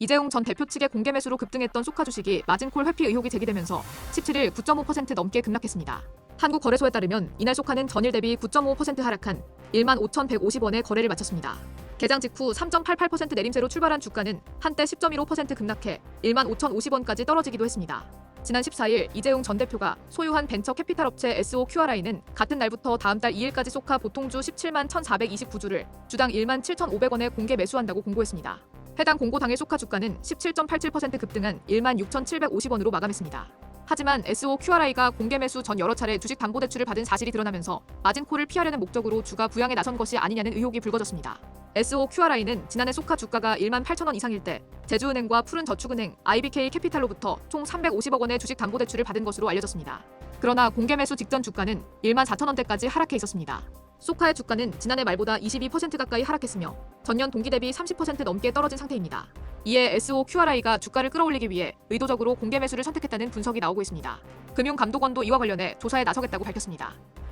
이재용 전 대표 측의 공개 매수로 급등했던 소카 주식이 마진콜 회피 의혹이 제기되면서 17일 9.5% 넘게 급락했습니다. 한국거래소에 따르면 이날 소카는 전일 대비 9.5% 하락한 15,150원에 거래를 마쳤습니다. 개장 직후 3.88% 내림세로 출발한 주가는 한때 10.15% 급락해 15,050원까지 떨어지기도 했습니다. 지난 14일 이재용 전 대표가 소유한 벤처 캐피탈 업체 SOQRI는 같은 날부터 다음 달 2일까지 소카 보통주 17만 1,429주를 주당 1만 7,500원에 공개 매수한다고 공고했습니다. 해당 공고 당일 소카 주가는 17.87% 급등한 1만 6,750원으로 마감했습니다. 하지만 SOQRI가 공개 매수 전 여러 차례 주식 담보 대출을 받은 사실이 드러나면서 마진콜을 피하려는 목적으로 주가 부양에 나선 것이 아니냐는 의혹이 불거졌습니다. SOQRI는 지난해 소카 주가가 1만 8천 원 이상일 때 제주은행과 푸른저축은행, IBK 캐피탈로부터 총 350억 원의 주식 담보 대출을 받은 것으로 알려졌습니다. 그러나 공개 매수 직전 주가는 1만 4천 원대까지 하락해 있었습니다. 소카의 주가는 지난해 말보다 22% 가까이 하락했으며 전년 동기 대비 30% 넘게 떨어진 상태입니다. 이에 SOQRI가 주가를 끌어올리기 위해 의도적으로 공개 매수를 선택했다는 분석이 나오고 있습니다. 금융감독원도 이와 관련해 조사에 나서겠다고 밝혔습니다.